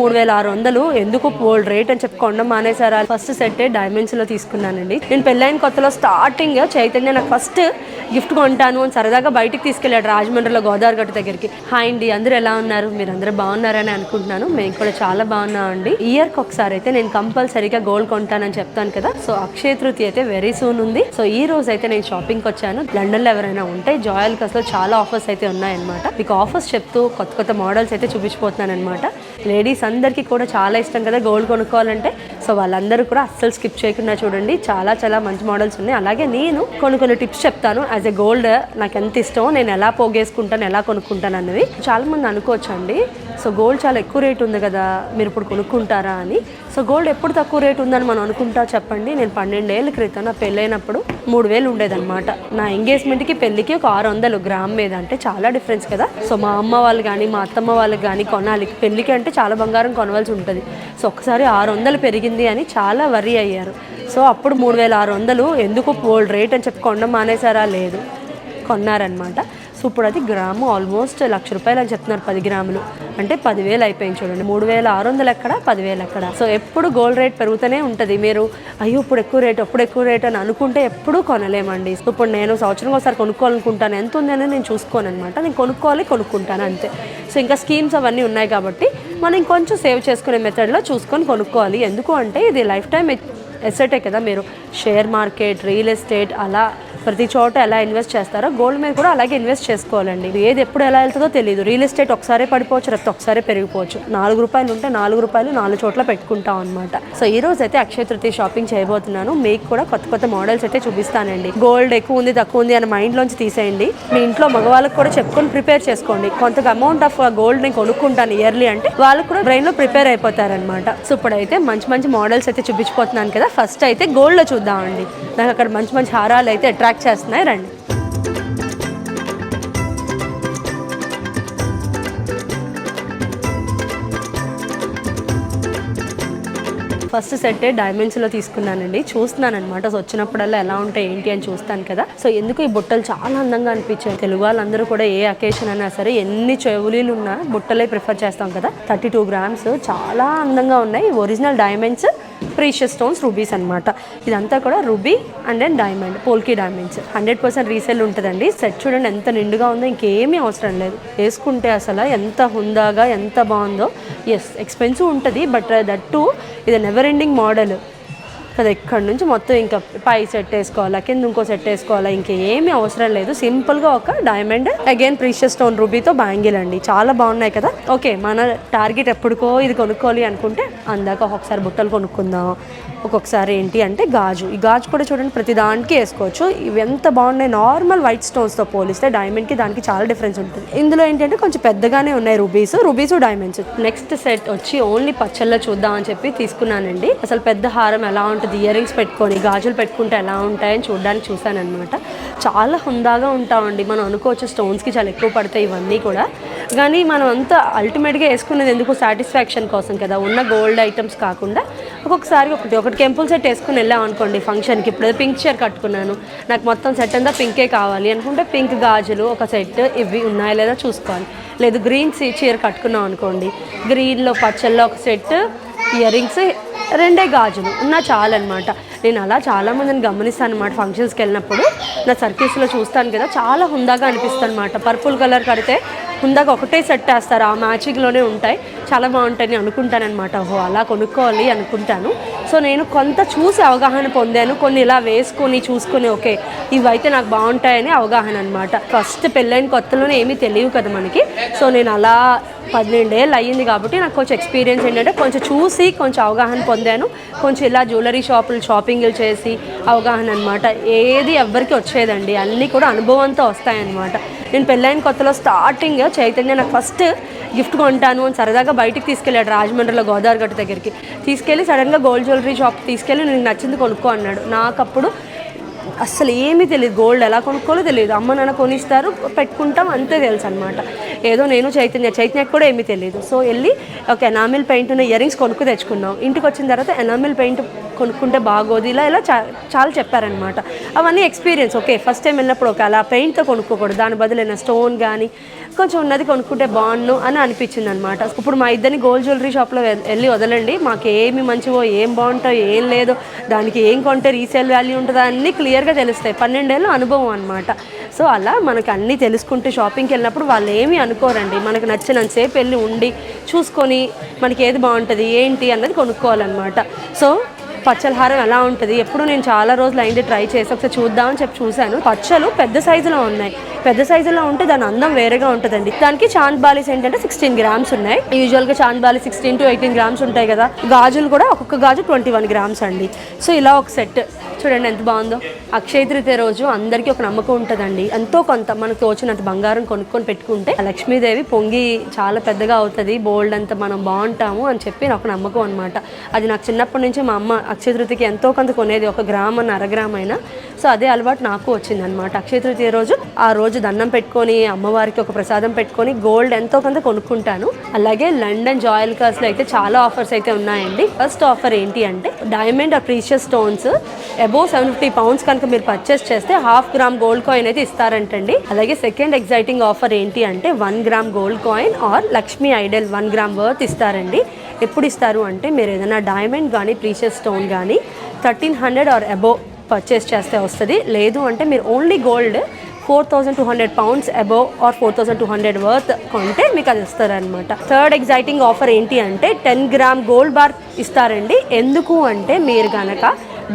మూడు వేల ఆరు వందలు. ఎందుకు ఓల్డ్ రేట్ అని చెప్పి కొండ మానేసారా ఫస్ట్ సెట్ డైమండ్స్లో తీసుకున్నానండి. నేను పెళ్ళైన కొత్తలో స్టార్టింగ్ చైతన్య నాకు ఫస్ట్ గిఫ్ట్ కొంటాను అని సరదాగా బయటికి తీసుకెళ్ళాడు రాజమండ్రిలో గోదావరి గట్టు దగ్గరికి. హాయ్ అండి అందరూ ఎలా ఉన్నారు? మీరు అందరూ బాగున్నారని అనుకుంటున్నాను. మేము కూడా చాలా బాగున్నాం అండి ఇయర్కి ఒకసారి అయితే నేను కంపల్సరీగా గోల్డ్ కొంటానని చెప్తాను కదా. సో అక్షయ తృతీయ అయితే వెరీ సూన్ ఉంది. సో ఈ రోజు అయితే నేను షాపింగ్కి వచ్చాను. లండన్లో ఎవరైనా ఉంటే జాయల్ కస్లో చాలా ఆఫర్స్ అయితే ఉన్నాయన్నమాట. మీకు ఆఫర్స్ చెప్తూ కొత్త కొత్త మోడల్స్ అయితే చూపించిపోతున్నాను అనమాట లేడీస్ అందరికీ కూడా చాలా ఇష్టం కదా గోల్డ్ కొనుక్కోవాలంటే. సో వాళ్ళందరూ కూడా అస్సలు స్కిప్ చేయకుండా చూడండి. చాలా చాలా మంచి మోడల్స్ ఉన్నాయి. అలాగే నేను కొన్ని కొన్ని టిప్స్ చెప్తాను. యాజ్ ఎ గోల్డ్ నాకు ఎంత ఇష్టమో నేను ఎలా పోగేసుకుంటాను ఎలా కొనుక్కుంటాను అన్నవి చాలామంది అనుకోవచ్చు అండి సో గోల్డ్ చాలా ఎక్కువ రేట్ ఉంది కదా మీరు ఇప్పుడు కొనుక్కుంటారా అని. సో గోల్డ్ ఎప్పుడు తక్కువ రేట్ ఉందని మనం అనుకుంటా చెప్పండి. నేను పన్నెండేళ్ళ క్రితం నా పెళ్ళైనప్పుడు మూడు వేలు ఉండేదన్నమాట. నా ఎంగేజ్మెంట్కి పెళ్ళికి ఒక ఆరు వందలు గ్రామ్ మీద అంటే చాలా డిఫరెన్స్ కదా. సో మా అమ్మ వాళ్ళు కానీ మా అత్తమ్మ వాళ్ళకి కానీ కొనాలి. పెళ్ళికి అంటే చాలా బంగారం కొనవలసి ఉంటుంది. సో ఒకసారి ఆరు వందలు పెరిగింది అని చాలా వరి అయ్యారు. సో అప్పుడు మూడు వేల ఆరు వందలు ఎందుకు ఓల్డ్ రేట్ అని చెప్పి కొండ మానేసారా లేదు. కొన్నారనమాట ఇప్పుడు అది గ్రాము ఆల్మోస్ట్ లక్ష రూపాయలు అని చెప్తున్నారు పది గ్రాములు. అంటే పదివేలు అయిపోయింది చూడండి. మూడు వేల ఆరు వందలు ఎక్కడ? పదివేలు ఎక్కడ? సో ఎప్పుడు గోల్డ్ రేట్ పెరుగుతూనే ఉంటుంది. మీరు అయ్యో ఇప్పుడు ఎక్కువ రేట్ అప్పుడు ఎక్కువ రేట్ అని అనుకుంటే ఎప్పుడూ కొనలేమండి. ఇప్పుడు నేను సంవత్సరం ఒకసారి కొనుక్కోవాలనుకుంటాను. ఎంత ఉంది అనేది నేను చూసుకోను అనమాట నేను కొనుక్కోవాలి కొనుక్కుంటాను అంతే. సో ఇంకా స్కీమ్స్ అవన్నీ ఉన్నాయి కాబట్టి మనం ఇంకొంచెం సేవ్ చేసుకునే మెథడ్లో చూసుకొని కొనుక్కోవాలి. ఎందుకు అంటే ఇది లైఫ్ టైం ఎసెటే కదా మీరు. షేర్ మార్కెట్ రియల్ ఎస్టేట్ అలా ప్రతి చోట ఎలా ఇన్వెస్ట్ చేస్తారో గోల్డ్ మీద కూడా అలాగే ఇన్వెస్ట్ చేసుకోవాలండి. ఏది ఎప్పుడు ఎలా వెళ్తుందో తెలియదు రియల్ ఎస్టేట్ ఒకసారి పడిపోవచ్చు లేకపోతే ఒకసారి పెరిగిపోవచ్చు. నాలుగు రూపాయలు ఉంటే నాలుగు రూపాయలు నాలుగు చోట్ల పెట్టుకుంటాం అనమాట సో ఈ రోజు అయితే అక్షయ తృతీయ షాపింగ్ చేయబోతున్నాను. మీకు కూడా కొత్త కొత్త మోడల్స్ అయితే చూపిస్తానండి. గోల్డ్ ఎక్కువ ఉంది తక్కువ ఉంది అని మైండ్ లోంచి తీసేయండి. మీ ఇంట్లో మగవాళ్ళకి కూడా చెప్పుకొని ప్రిపేర్ చేసుకోండి. కొంత అమౌంట్ ఆఫ్ గోల్డ్ నేను కొనుక్కుంటాను ఇయర్లీ అంటే వాళ్ళకు కూడా బ్రెయిన్లో ప్రిపేర్ అయిపోతారనమాట సో ఇప్పుడైతే మంచి మంచి మోడల్స్ అయితే చూపించిపోతున్నాను కదా. ఫస్ట్ అయితే గోల్డ్లో చూద్దామండి. నాకు అక్కడ మంచి మంచి హారాలు అయితే అట్రాక్ట్ చేస్తున్నాయి రండి. ఫస్ట్ సెట్ డైమండ్స్లో తీసుకున్నానండి. చూస్తున్నాను అనమాట సో వచ్చినప్పుడల్లా ఎలా ఉంటాయి ఏంటి అని చూస్తాను కదా. సో ఎందుకు ఈ బుట్టలు చాలా అందంగా అనిపించాయి. తెలుగు వాళ్ళందరూ కూడా ఏ అకేషన్ అయినా సరే ఎన్ని చెవులీలు ఉన్నా బుట్టలే ప్రిఫర్ చేస్తాం కదా. థర్టీ టూ గ్రామ్స్ చాలా అందంగా ఉన్నాయి. Original diamonds precious stones rubies అనమాట ఇదంతా కూడా ruby and then diamond polki diamonds hundred percent resale ఉంటుందండి. సెట్ చూడండి ఎంత నిండుగా ఉందో ఇంకేమీ అవసరం లేదు. వేసుకుంటే అసలు ఎంత హుందాగా ఎంత బాగుందో. ఎస్ ఎక్స్పెన్సివ్ ఉంటుంది బట్ దట్ టు ఇది నెవర్ ఎండింగ్ మోడల్ కదా ఇక్కడ నుంచి మొత్తం ఇంకా పై సెట్ వేసుకోవాలా కింద ఇంకో సెట్ వేసుకోవాలా ఇంకేమీ అవసరం లేదు. సింపుల్గా ఒక డైమండ్ అగైన్ ప్రీషియస్ స్టోన్ రూబీతో బ్యాంగిల్ అండి. చాలా బాగున్నాయి కదా. ఓకే మన టార్గెట్ ఎప్పుడుకో ఇది కొనుక్కోవాలి అనుకుంటే అందాక ఒక్కొక్కసారి బుట్టలు కొనుక్కుందాం. ఒక్కొక్కసారి ఏంటి అంటే గాజు. ఈ గాజు కూడా చూడండి ప్రతి దానికి వేసుకోవచ్చు. ఇవి ఎంత బాగున్నాయి. నార్మల్ వైట్ స్టోన్స్తో పోలిస్తే డైమండ్కి దానికి చాలా డిఫరెన్స్ ఉంటుంది. ఇందులో ఏంటంటే కొంచెం పెద్దగానే ఉన్నాయి rubies rubies diamonds next set వచ్చి ఓన్లీ పచ్చల్లో చూద్దాం అని చెప్పి తీసుకున్నానండి. అసలు పెద్ద హారం ఎలా ఉంటుంది ఇయర్ రింగ్స్ పెట్టుకొని గాజులు పెట్టుకుంటే ఎలా ఉంటాయని చూడడానికి చూశానమాట చాలా హుందాగా ఉంటామండి. మనం అనుకోవచ్చు స్టోన్స్కి చాలా ఎక్కువ పడతాయి ఇవన్నీ కూడా. కానీ మనం అంతా అల్టిమేట్గా వేసుకునేది ఎందుకు? సాటిస్ఫాక్షన్ కోసం కదా. ఉన్న గోల్డ్ ఐటమ్స్ కాకుండా ఒక్కొక్కసారి ఒకటి ఒకటి టెంపుల్ సెట్ వేసుకుని వెళ్ళాం అనుకోండి ఫంక్షన్కి ఇప్పుడు పింక్ చీర కట్టుకున్నాను. నాకు మొత్తం సెట్ అంతా పింకే కావాలి అనుకుంటే పింక్ గాజులు ఒక సెట్ ఇవి ఉన్నాయా లేదా చూసుకోవాలి. లేదు గ్రీన్ చీర కట్టుకున్నాం అనుకోండి. గ్రీన్లో పచ్చల్లో ఒక సెట్ ఇయర్ రింగ్స్ రెండే గాజులు. నా చాలన్నమాట. నేను అలా చాలా మందిని గమనిస్తాను అనమాట ఫంక్షన్స్కి వెళ్ళినప్పుడు. నా సర్కిల్స్లో చూస్తాను కదా చాలా హుందాగా అనిపిస్తుంది అనమాట పర్పుల్ కలర్ కడితే హుందాగా ఒకటే సెట్ వేస్తారు. ఆ మ్యాచింగ్లోనే ఉంటాయి. చాలా బాగుంటాయని అనుకుంటానమాట ఓహో అలా కొనుక్కోవాలి అనుకుంటాను. సో నేను కొంత చూసి అవగాహన పొందాను. కొన్ని ఇలా వేసుకొని చూసుకొని ఓకే ఇవైతే నాకు బాగుంటాయని అవగాహన అనమాట ఫస్ట్ పెళ్ళైన కొత్తలోనే ఏమీ తెలియవు కదా మనకి. సో నేను అలా పన్నెండేళ్ళు అయ్యింది కాబట్టి నాకు కొంచెం ఎక్స్పీరియన్స్ ఏంటంటే కొంచెం చూసి కొంచెం అవగాహన పొందాను. కొంచెం ఇలా జ్యువెలరీ షాపులు షాపింగ్లు చేసి అవగాహన అనమాట ఏది ఎవ్వరికి వచ్చేదండి. అన్నీ కూడా అనుభవంతో వస్తాయన్నమాట. నేను పెళ్ళైన కొత్తలో స్టార్టింగ్ చైతన్య నాకు ఫస్ట్ గిఫ్ట్ కొంటాను అని సరదాగా బయటికి తీసుకెళ్ళాడు రాజమండ్రిలో గోదావరి గట్టు దగ్గరికి. తీసుకెళ్ళి సడన్గా గోల్డ్ జ్యువెలరీ షాప్ తీసుకెళ్ళి నీకు నచ్చింది కొనుక్కో అన్నాడు. నాకు అప్పుడు అస్సలు ఏమీ తెలియదు గోల్డ్ ఎలా కొనుక్కోలో తెలియదు అమ్మ నాన్న కొనిస్తారు పెట్టుకుంటాం అంతే తెలుసు అనమాట ఏదో నేను చైతన్య చైతన్యకు కూడా ఏమీ తెలియదు సో వెళ్ళి ఒక ఎనామిల్ పెయింట్ ఉన్న ఇయర్ రింగ్స్ కొనుక్కు తెచ్చుకున్నాం. ఇంటికి వచ్చిన తర్వాత ఎనామిల్ పెయింట్ కొనుక్కుంటే బాగోదు. ఇలా ఇలా చా చాలా చెప్పారనమాట అవన్నీ ఎక్స్పీరియన్స్. ఓకే ఫస్ట్ టైం వెళ్ళినప్పుడు ఒక అలా పెయింట్తో కొనుక్కోకూడదు. దాని బదులైన స్టోన్ కానీ కొంచెం ఉన్నది కొనుక్కుంటే బాగుండు అని అనిపించింది అనమాట ఇప్పుడు మా ఇద్దరిని గోల్డ్ జ్యువెలరీ షాప్లో వెళ్ళి వదలండి. మాకు ఏమి మంచివో ఏం బాగుంటాయో ఏం లేదో. దానికి ఏం కొంటే రీసేల్ వాల్యూ ఉంటుందో అన్నీ క్లియర్గా తెలుస్తాయి. పన్నెండేళ్ళ అనుభవం అనమాట సో అలా మనకు అన్నీ తెలుసుకుంటూ షాపింగ్కి వెళ్ళినప్పుడు వాళ్ళు ఏమీ అనుకోరండి. మనకు నచ్చినంతసేపు వెళ్ళి ఉండి చూసుకొని మనకి ఏది బాగుంటుంది ఏంటి అన్నది కొనుక్కోవాలన్నమాట. సో పచ్చలహారం ఎలా ఉంటుంది? ఎప్పుడు నేను చాలా రోజులు అయింది ట్రై చేసి ఒకసారి చూద్దామని చెప్పి చూశాను. పచ్చలు పెద్ద సైజులో ఉన్నాయి. పెద్ద సైజులో ఉంటే దాని అందం వేరేగా ఉంటుందండి. దానికి చాంద్ బాలీస్ ఏంటంటే సిక్స్టీన్ గ్రామ్స్ ఉన్నాయి. యూజువల్గా chand bali sixteen to eighteen grams ఉంటాయి కదా. గాజులు కూడా ఒక్కొక్క గాజు ట్వంటీ వన్ గ్రామ్స్ అండి. సో ఇలా ఒక సెట్ చూడండి ఎంత బాగుందో. అక్షయ తృతీయ రోజు అందరికీ ఒక నమ్మకం ఉంటుందండి. ఎంతో కొంత మనకు తోచినంత బంగారం కొనుక్కొని పెట్టుకుంటే ఆ లక్ష్మీదేవి పొంగి చాలా పెద్దగా అవుతుంది బోల్డ్ అంత మనం బాగుంటాము అని చెప్పి నాకు నమ్మకం అనమాట అది నాకు చిన్నప్పటి నుంచి మా అమ్మ అక్షయ తృతీయకి ఎంతో కొంత కొనేది ఒక గ్రామ్ అన్న అరగ్రామ్ అయినా. సో అదే అలవాటు నాకు వచ్చింది అనమాట అక్షయ తృతీయ రోజు ఆ రోజు దండం పెట్టుకొని అమ్మవారికి ఒక ప్రసాదం పెట్టుకొని గోల్డ్ ఎంతో కొంత కొనుక్కుంటాను. అలాగే లండన్ జాయిల్ కార్స్లో అయితే చాలా ఆఫర్స్ అయితే ఉన్నాయండి. ఫస్ట్ ఆఫర్ ఏంటి అంటే diamond or precious stones above seven fifty pounds కనుక మీరు పర్చేస్ చేస్తే హాఫ్ గ్రామ్ గోల్డ్ కాయిన్ అయితే ఇస్తారంటండి. అలాగే సెకండ్ ఎగ్జైటింగ్ ఆఫర్ ఏంటి అంటే one gram gold coin or Lakshmi idol one gram worth ఇస్తారండి. ఎప్పుడు ఇస్తారు అంటే మీరు ఏదైనా డైమండ్ కానీ ప్రీషియస్ స్టోన్ కానీ thirteen hundred or above purchase చేస్తే వస్తుంది. లేదు అంటే మీరు only gold four thousand two hundred pounds above or four thousand two hundred worth కొంటే మీకు అది ఇస్తారనమాట థర్డ్ ఎగ్జైటింగ్ ఆఫర్ ఏంటి అంటే టెన్ గ్రామ్ గోల్డ్ బార్ ఇస్తారండి. ఎందుకు అంటే మీరు కనుక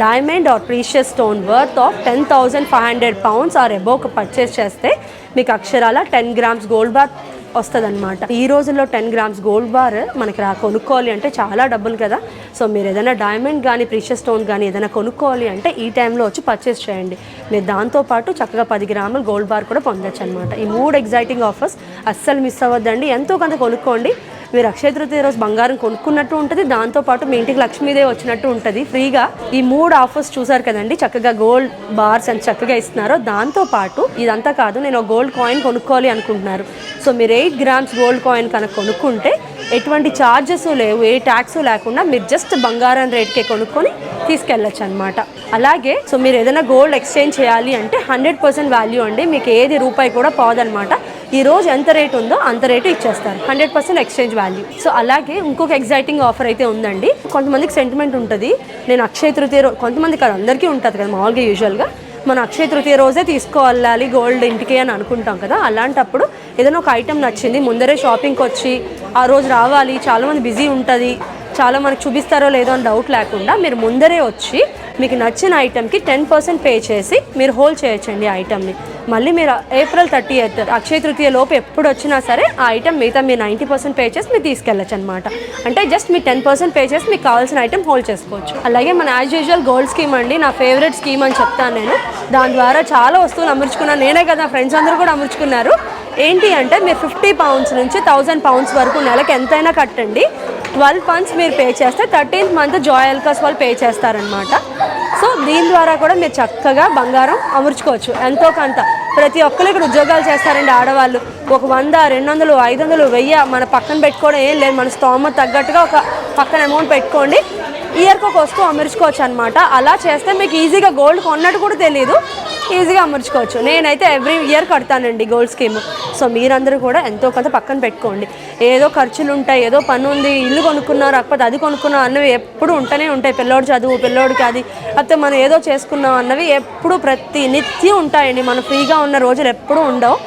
diamond or precious stone worth of ten thousand five hundred pounds or above purchase చేస్తే మీకు అక్షరాల టెన్ గ్రామ్స్ గోల్డ్ బార్ వస్తుంది ఈ రోజుల్లో టెన్ గ్రామ్స్ గోల్డ్ బార్ మనకి రా కొనుక్కోవాలి అంటే చాలా డబ్బులు కదా. సో మీరు ఏదైనా డైమండ్ కానీ ప్రీషియస్ స్టోన్ కానీ ఏదైనా కొనుక్కోవాలి అంటే ఈ టైంలో వచ్చి పర్చేస్ చేయండి. మీరు దాంతోపాటు చక్కగా పది గ్రాములు గోల్డ్ బార్ కూడా పొందొచ్చు అనమాట ఈ మూడు ఎగ్జైటింగ్ ఆఫర్స్ అస్సలు మిస్ అవ్వద్దండి. ఎంతో కొంత కొనుక్కోండి. మీరు అక్షయ తృతీయ రోజు బంగారం కొనుక్కున్నట్టు ఉంటుంది దాంతోపాటు మీ ఇంటికి లక్ష్మీదేవి వచ్చినట్టు ఉంటుంది. ఫ్రీగా ఈ మూడు ఆఫర్స్ చూసారు కదండి చక్కగా గోల్డ్ బార్స్ అని చక్కగా ఇస్తున్నారు దాంతోపాటు ఇదంతా కాదు నేను గోల్డ్ కాయిన్ కొనుక్కోవాలి అనుకుంటున్నారు. సో మీరు ఎయిట్ గ్రామ్స్ గోల్డ్ కాయిన్ కనుక కొనుక్కుంటే ఎటువంటి ఛార్జెస్ లేవు ఏ ట్యాక్స్ లేకుండా మీరు జస్ట్ బంగారం రేట్కే కొనుక్కొని తీసుకెళ్ళచ్చు అనమాట అలాగే సో మీరు ఏదైనా గోల్డ్ ఎక్స్చేంజ్ చేయాలి అంటే హండ్రెడ్ పర్సెంట్ వాల్యూ అండి మీకు ఏది రూపాయి కూడా పోదనమాట ఈ రోజు ఎంత రేట్ ఉందో అంత రేటు ఇచ్చేస్తారు. Hundred percent exchange value. So అలాగే ఇంకొక ఎగ్జైటింగ్ ఆఫర్ అయితే ఉందండి. కొంతమందికి సెంటిమెంట్ ఉంటుంది. నేను అక్షయ తృతీయ రోజు కొంతమంది కాదు అందరికీ ఉంటుంది కదా మామూలుగా యూజువల్గా మన అక్షయ తృతీయ రోజే తీసుకోవాలి గోల్డ్ ఇంటికి అని అనుకుంటాం కదా అలాంటప్పుడు ఏదైనా ఒక ఐటెం నచ్చింది ముందరే షాపింగ్కి వచ్చి ఆ రోజు రావాలి చాలామంది బిజీ ఉంటుంది చాలా మనకు చూపిస్తారో లేదో అని డౌట్ లేకుండా మీరు ముందరే వచ్చి మీకు నచ్చిన ఐటెంకి టెన్ పర్సెంట్ పే చేసి మీరు హోల్డ్ చేయొచ్చండి ఆ ఐటెంని మళ్ళీ మీరు April thirty eighth Akshaya Tritiya లోపు ఎప్పుడు వచ్చినా సరే ఆ ఐటెం మిగతా మీరు నైంటీ పర్సెంట్ పే చేసి మీరు తీసుకెళ్ళచ్చు అనమాట అంటే జస్ట్ మీ టెన్ పర్సెంట్ పే చేసి మీకు కావాల్సిన ఐటెం హోల్డ్ చేసుకోవచ్చు. అలాగే మన యాజ్ యూజువల్ గోల్డ్ స్కీమ్ అండి నా ఫేవరెట్ స్కీమ్ అని చెప్తాను నేను. దాని ద్వారా చాలా వస్తువులు అమర్చుకున్నాను. నేనే కదా ఫ్రెండ్స్ అందరూ కూడా అమర్చుకున్నారు. ఏంటి అంటే మీరు ఫిఫ్టీ పౌండ్స్ నుంచి థౌజండ్ పౌండ్స్ వరకు నెలకు ఎంతైనా కట్టండి. ట్వెల్వ్ మంత్స్ మీరు పే చేస్తే థర్టీన్త్ మంత్ జాయ్ ఎల్కాస్ వాళ్ళు పే చేస్తారనమాట దీని ద్వారా కూడా మీరు చక్కగా బంగారం అమర్చుకోవచ్చు. ఎంతో కొంత. ప్రతి ఒక్కరు ఇక్కడ ఉద్యోగాలు చేస్తారండి ఆడవాళ్ళు. ఒక వంద రెండు వందలు ఐదు వందలు వెయ్యి మన పక్కన పెట్టుకోవడం ఏం లేదు. మన స్తోమత తగ్గట్టుగా ఒక పక్కన అమౌంట్ పెట్టుకోండి. ఇయర్కి ఒక వస్తువు అమర్చుకోవచ్చు అనమాట అలా చేస్తే మీకు ఈజీగా గోల్డ్ కొన్నట్టు కూడా తెలియదు ఈజీగా అమర్చుకోవచ్చు. నేనైతే ఎవ్రీ ఇయర్ కడతానండి గోల్డ్ స్కీమ్ సో మీరందరూ కూడా ఎంతో కొంత పక్కన పెట్టుకోండి. ఏదో ఖర్చులు ఉంటాయి ఏదో పని ఉంది ఇల్లు కొనుక్కున్నారు లేకపోతే అది కొనుక్కున్నాం అన్నవి ఎప్పుడు ఉంటూనే ఉంటాయి. పిల్లోడు చదువు పిల్లోడికి అది లేకపోతే మనం ఏదో చేసుకున్నాం అన్నవి ఎప్పుడు ప్రతి నిత్యం ఉంటాయండి. మనం ఫ్రీగా ఉన్న రోజులు ఎప్పుడూ ఉండవు.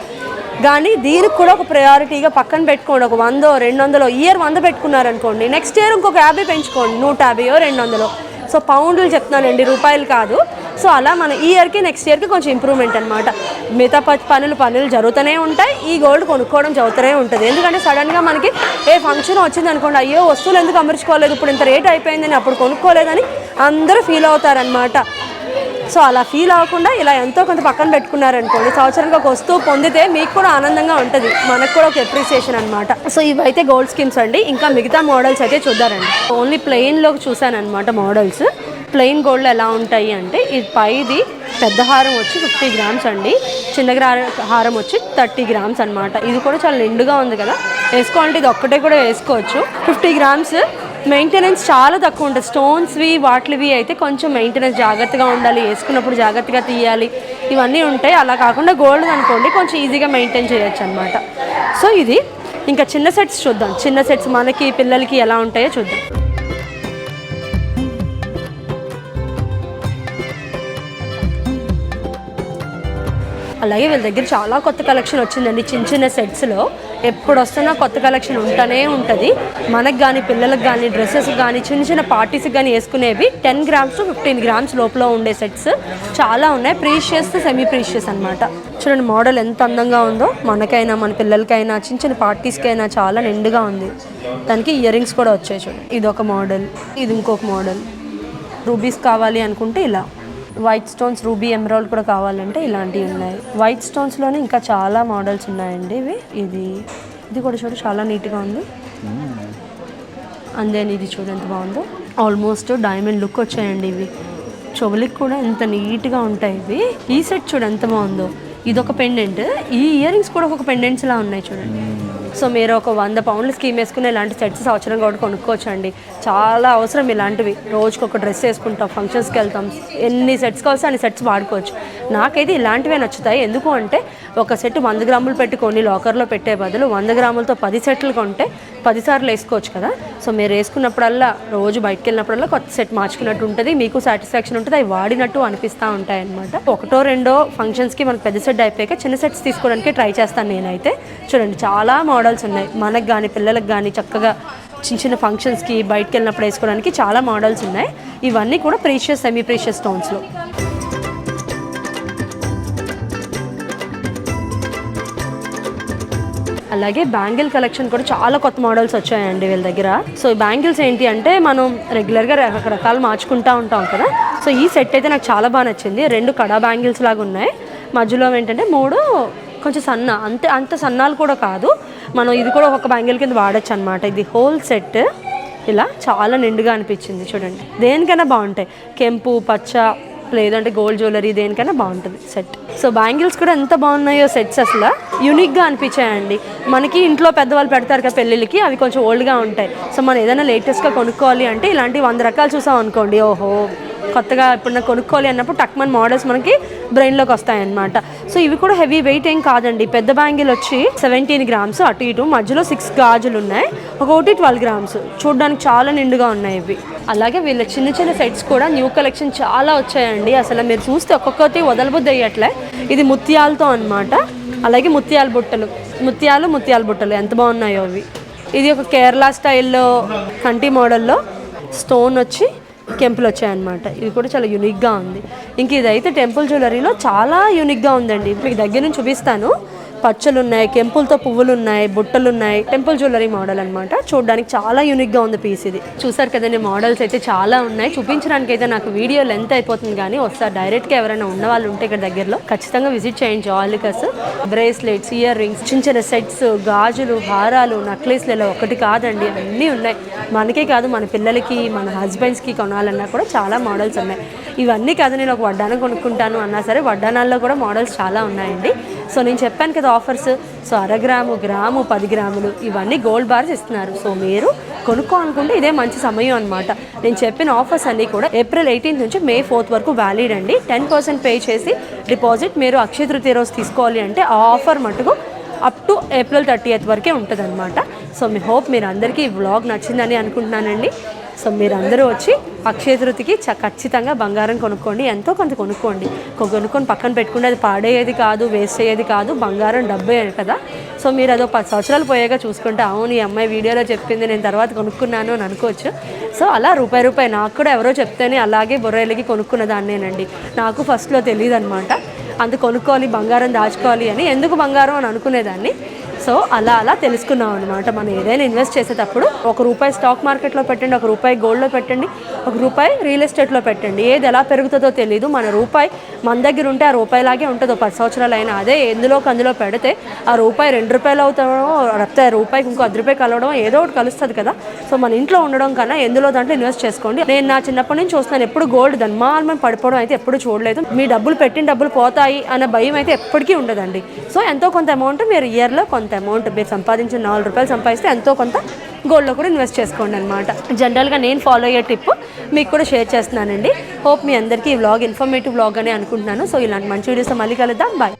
కానీ దీనికి కూడా ఒక ప్రయారిటీగా పక్కన పెట్టుకోండి. ఒక వందో రెండు వందలో ఇయర్ వంద పెట్టుకున్నారనుకోండి నెక్స్ట్ ఇయర్ ఇంకొక యాభై పెంచుకోండి. నూట యాభైయో రెండు వందలో సో పౌండ్లు చెప్తున్నానండి రూపాయలు కాదు. సో అలా మన ఈ ఇయర్కి నెక్స్ట్ ఇయర్కి కొంచెం ఇంప్రూవ్మెంట్ అనమాట మిగతా ప- పనులు పనులు జరుగుతూనే ఉంటాయి. ఈ గోల్డ్ కొనుక్కోవడం జరుగుతూనే ఉంటుంది. ఎందుకంటే సడన్గా మనకి ఏ ఫంక్షన్ వచ్చింది అనుకోండి అయ్యో వస్తువులు ఎందుకు అమర్చుకోలేదు? ఇప్పుడు ఇంత రేట్ అయిపోయిందని అప్పుడు కొనుక్కోలేదని అందరూ ఫీల్ అవుతారనమాట సో అలా ఫీల్ అవ్వకుండా ఇలా ఎంతో కొంత పక్కన పెట్టుకున్నారనుకోండి సంవత్సరానికి ఒక వస్తువు పొందితే మీకు కూడా ఆనందంగా ఉంటుంది. మనకు కూడా ఒక అప్రిసియేషన్ అనమాట సో ఇవైతే గోల్డ్ స్కీమ్స్ అండి. ఇంకా మిగతా మోడల్స్ అయితే చూద్దారండి. ఓన్లీ ప్లెయిన్లో చూసాను అనమాట మోడల్స్ ప్లెయిన్ గోల్డ్ ఎలా ఉంటాయి అంటే ఇది పైది పెద్ద హారం వచ్చి ఫిఫ్టీ గ్రామ్స్ అండి. చిన్న హారం వచ్చి థర్టీ గ్రామ్స్ అన్నమాట. ఇది కూడా చాలా నిండుగా ఉంది కదా. వేసుకోవాలంటే ఇది ఒక్కటే కూడా వేసుకోవచ్చు. ఫిఫ్టీ గ్రామ్స్ మెయింటెనెన్స్ చాలా తక్కువ ఉంటుంది. స్టోన్స్వి వాటివి అయితే కొంచెం మెయింటెనెన్స్ జాగ్రత్తగా ఉండాలి. వేసుకున్నప్పుడు జాగ్రత్తగా తీయాలి. ఇవన్నీ ఉంటాయి. అలా కాకుండా గోల్డ్ అనుకోండి కొంచెం ఈజీగా మెయింటైన్ చేయొచ్చు అనమాట సో ఇది. ఇంకా చిన్న సెట్స్ చూద్దాం. చిన్న సెట్స్ మనకి పిల్లలకి ఎలా ఉంటాయో చూద్దాం. అలాగే వీళ్ళ దగ్గర చాలా కొత్త కలెక్షన్ వచ్చిందండి. చిన్న చిన్న సెట్స్లో ఎప్పుడు వస్తున్నా కొత్త కలెక్షన్ ఉంటూనే ఉంటుంది. మనకు కానీ పిల్లలకు కానీ డ్రెస్సెస్ కానీ చిన్న చిన్న పార్టీస్కి కానీ వేసుకునేవి ten grams to fifteen grams లోపల ఉండే సెట్స్ చాలా ఉన్నాయి. ప్రీషియస్ సెమీ ప్రీషియస్ అనమాట చూడండి మోడల్ ఎంత అందంగా ఉందో. మనకైనా మన పిల్లలకైనా చిన్న చిన్న పార్టీస్కైనా చాలా నిండుగా ఉంది. దానికి ఇయర్ రింగ్స్ కూడా వచ్చాయి చూడండి. ఇది ఒక మోడల్ ఇది ఇంకొక మోడల్ రూబీస్ కావాలి అనుకుంటే ఇలా. వైట్ స్టోన్స్ రూబీ ఎమరాల్డ్ కూడా కావాలంటే ఇలాంటివి ఉన్నాయి. వైట్ స్టోన్స్లోనే ఇంకా చాలా మోడల్స్ ఉన్నాయండి ఇవి. ఇది ఇది కూడా చూడు చాలా నీట్గా ఉంది. అందేని ఇది చూడు ఎంత బాగుందో. ఆల్మోస్ట్ డైమండ్ లుక్ వచ్చాయండి ఇవి. చెవులకి కూడా ఎంత నీట్గా ఉంటాయి ఇవి. ఈ సెట్ చూడు ఎంత బాగుందో. ఇదొక పెండెంట్ ఈ ఇయర్ రింగ్స్ కూడా ఒక పెండెంట్స్ లా ఉన్నాయి చూడండి. సో మీరు ఒక వంద పౌండ్లు స్కీమ్ వేసుకుని ఇలాంటి సెట్స్ సంవత్సరం కూడా కొనుక్కోవచ్చు అండి చాలా అవసరం ఇలాంటివి. రోజుకి ఒక డ్రెస్ వేసుకుంటాం ఫంక్షన్స్కి వెళ్తాం. ఎన్ని సెట్స్ కావాల్సి అన్ని సెట్స్ వాడుకోవచ్చు. నాకైతే ఇలాంటివే నచ్చుతాయి. ఎందుకు అంటే ఒక సెట్ వంద గ్రాములు పెట్టి కొన్ని లాకర్లో పెట్టే బదులు వంద గ్రాములతో పది సెట్లు కొంటే పదిసార్లు వేసుకోవచ్చు కదా. సో మీరు వేసుకున్నప్పుడల్లా రోజు బయటకు వెళ్ళినప్పుడల్లా కొత్త సెట్ మార్చుకున్నట్టు ఉంటుంది. మీకు సాటిస్ఫాక్షన్ ఉంటుంది. అవి వాడినట్టు అనిపిస్తూ ఉంటాయి అనమాట ఒకటో రెండో ఫంక్షన్స్కి మనకు పెద్ద సెట్ అయిపోయాక చిన్న సెట్స్ తీసుకోవడానికి ట్రై చేస్తాను నేనైతే. చూడండి చాలా మోడల్స్ ఉన్నాయి. మనకు కానీ పిల్లలకు కానీ చక్కగా చిన్న చిన్న ఫంక్షన్స్కి బయటకు వెళ్ళినప్పుడు వేసుకోవడానికి చాలా మోడల్స్ ఉన్నాయి. ఇవన్నీ కూడా ప్రీషియస్ సెమీ ప్రీషియస్ స్టోన్స్లో. అలాగే బ్యాంగిల్ కలెక్షన్ కూడా చాలా కొత్త మోడల్స్ వచ్చాయండి వీళ్ళ దగ్గర. సో ఈ బ్యాంగిల్స్ ఏంటి అంటే మనం రెగ్యులర్గా రకరకాలు మార్చుకుంటూ ఉంటాం కదా. సో ఈ సెట్ అయితే నాకు చాలా బాగా నచ్చింది. రెండు కడా బ్యాంగిల్స్ లాగా ఉన్నాయి. మధ్యలో ఏంటంటే మూడు కొంచెం సన్న అంతే అంత సన్నాలు కూడా కాదు. మనం ఇది కూడా ఒక బ్యాంగిల్ కింద వాడచ్చు అనమాట ఇది హోల్ సెట్. ఇలా చాలా నిండుగా అనిపించింది చూడండి. దేనికైనా బాగుంటాయి. కెంపు పచ్చ లేదంటే గోల్డ్ జ్యువెలరీ దేనికైనా బాగుంటుంది సెట్ సో బ్యాంగిల్స్ కూడా ఎంత బాగున్నాయో సెట్స్ అసలు యూనిక్గా అనిపించాయండి. మనకి ఇంట్లో పెద్దవాళ్ళు పెడతారు కదా పెళ్ళిళ్ళకి అవి కొంచెం ఓల్డ్గా ఉంటాయి. సో మనం ఏదైనా లేటెస్ట్గా కొనుక్కోవాలి అంటే ఇలాంటి వంద రకాలు చూసాం అనుకోండి ఓహో కొత్తగా ఇప్పుడు కొనుక్కోవాలి అన్నప్పుడు టక్మన్ మోడల్స్ మనకి బ్రెయిన్లోకి వస్తాయన్నమాట. సో ఇవి కూడా హెవీ వెయిట్ ఏం కాదండి. పెద్ద బ్యాంగిల్ వచ్చి సెవెంటీన్ గ్రామ్స్ అటు ఇటు. మధ్యలో సిక్స్ గాజులు ఉన్నాయి. ఒకటి ట్వెల్వ్ గ్రామ్స్. చూడడానికి చాలా నిండుగా ఉన్నాయి ఇవి. అలాగే వీళ్ళ చిన్న చిన్న సెట్స్ కూడా న్యూ కలెక్షన్ చాలా వచ్చాయండి. అసలు మీరు చూస్తే ఒక్కొక్కటి వదలబుద్ధి అయ్యట్లే ఇది ముత్యాలతో అన్నమాట. అలాగే ముత్యాల బుట్టలు. ముత్యాలు ముత్యాల బుట్టలు. ఎంత బాగున్నాయో అవి. ఇది ఒక కేరళ స్టైల్లో కంటి మోడల్లో స్టోన్ వచ్చి కెంపులు వచ్చాయన్నమాట. ఇది కూడా చాలా యూనిక్గా ఉంది. ఇంక ఇదైతే టెంపుల్ జ్యువెలరీలో చాలా యూనిక్గా ఉందండి. మీకు దగ్గర నుంచి చూపిస్తాను. పచ్చలు ఉన్నాయి కెంపులతో పువ్వులు ఉన్నాయి బుట్టలు ఉన్నాయి టెంపుల్ జ్యువెలరీ మోడల్ అనమాట చూడడానికి చాలా యూనిక్గా ఉంది పీస్ ఇది. చూసారు కదండి మోడల్స్ అయితే చాలా ఉన్నాయి. చూపించడానికి అయితే నాకు వీడియో లెంత్ అయిపోతుంది కానీ ఒకసారి డైరెక్ట్గా ఎవరైనా ఉన్న వాళ్ళు ఉంటే ఇక్కడ దగ్గరలో ఖచ్చితంగా విజిట్ చేయండి. జాలికస్ బ్రేస్లెట్స్ ఇయర్ రింగ్స్ చిన్న చిన్న సెట్స్ గాజులు హారాలు నక్లెస్లు ఇలా ఒకటి కాదండి అన్నీ ఉన్నాయి. మనకే కాదు మన పిల్లలకి మన హస్బెండ్స్కి కొనాలన్నా కూడా చాలా మోడల్స్ ఉన్నాయి. ఇవన్నీ కాదు నేను ఒక వడ్డానం కొనుక్కుంటాను అన్నా సరే వడ్డానాల్లో కూడా మోడల్స్ చాలా ఉన్నాయండి. సో నేను చెప్పాను కదా ఆఫర్స్. సో అరగ్రాము గ్రాము పది గ్రాములు ఇవన్నీ గోల్డ్ బార్స్ ఇస్తున్నారు. సో మీరు కొనుక్కోవాలనుకుంటే ఇదే మంచి సమయం అనమాట నేను చెప్పిన ఆఫర్స్ అన్నీ కూడా ఏప్రిల్ ఎయిటీన్త్ నుంచి మే ఫోర్త్ వరకు వ్యాలిడ్ అండి. టెన్ పర్సెంట్ పే చేసి డిపాజిట్ మీరు అక్షయ తృతీయ రోజు తీసుకోవాలి అంటే ఆ ఆఫర్ మటుకు up to April thirty eighth వరకే ఉంటుంది అనమాట సో మీ హోప్ మీరు అందరికీ ఈ వ్లాగ్ నచ్చిందని అనుకుంటున్నానండి. సో మీరు అందరూ వచ్చి అక్షయ తృతికి చ ఖచ్చితంగా బంగారం కొనుక్కోండి. ఎంతో కొంత కొనుక్కోండి. కొ- కొనుక్కొని పక్కన పెట్టుకుంటే అది పాడేది కాదు వేస్ట్ అయ్యేది కాదు బంగారం డబ్బే కదా. సో మీరు అదో పది సంవత్సరాలు పోయాక చూసుకుంటే అవును ఈ అమ్మాయి వీడియోలో చెప్పింది నేను తర్వాత కొనుక్కున్నాను అని అనుకోవచ్చు. సో అలా రూపాయి రూపాయి నాకు కూడా ఎవరో చెప్తేనే అలాగే బొర్రెలకి కొనుక్కున్న దాన్నేనండి. నాకు ఫస్ట్లో తెలియదు అనమాట అంత కొనుక్కోవాలి బంగారం దాచుకోవాలి అని ఎందుకు బంగారం అని అనుకునేదాన్ని. సో అలా అలా తెలుసుకున్నాం అనమాట మనం ఏదైనా ఇన్వెస్ట్ చేసేటప్పుడు ఒక రూపాయి స్టాక్ మార్కెట్లో పెట్టండి ఒక రూపాయి గోల్డ్లో పెట్టండి ఒక రూపాయి రియల్ ఎస్టేట్లో పెట్టండి. ఏది ఎలా పెరుగుతుందో తెలియదు మన రూపాయి మన దగ్గర ఉంటే ఆ రూపాయిలాగే ఉంటుందో. పది సంవత్సరాలు అయినా అదే ఎందులోకి అందులో పెడితే ఆ రూపాయి రెండు రూపాయలు అవుతాడో లేకపోతే రూపాయికి ఇంకో అది రూపాయి కలవడం ఏదో ఒకటి కలుస్తుంది కదా. సో మన ఇంట్లో ఉండడం కన్నా ఎందులో దాంట్లో ఇన్వెస్ట్ చేసుకోండి. నేను నా చిన్నప్పటి నుంచి చూస్తున్నాను ఎప్పుడు గోల్డ్ ధన్మాల్మని పడిపోవడం అయితే ఎప్పుడు చూడలేదు. మీ డబ్బులు పెట్టిన డబ్బులు పోతాయి అనే భయం అయితే ఎప్పటికీ ఉండదండి. సో ఎంతో కొంత అమౌంట్ మీరు ఇయర్లో కొంత కొంత అమౌంట్ మీరు సంపాదించిన నాలుగు రూపాయలు సంపాదిస్తే ఎంతో కొంత గోల్డ్లో కూడా ఇన్వెస్ట్ చేసుకోండి అనమాట జనరల్గా నేను ఫాలో అయ్యే టిప్ మీకు కూడా షేర్ చేస్తున్నానండి. హోప్ మీ అందరికీ ఈ వ్లాగ్ ఇన్ఫర్మేటివ్ వ్లాగ్ అని అనుకుంటున్నాను. సో ఇలాంటి మంచి వీడియోస్ మళ్ళీ కలుద్దాం. బాయ్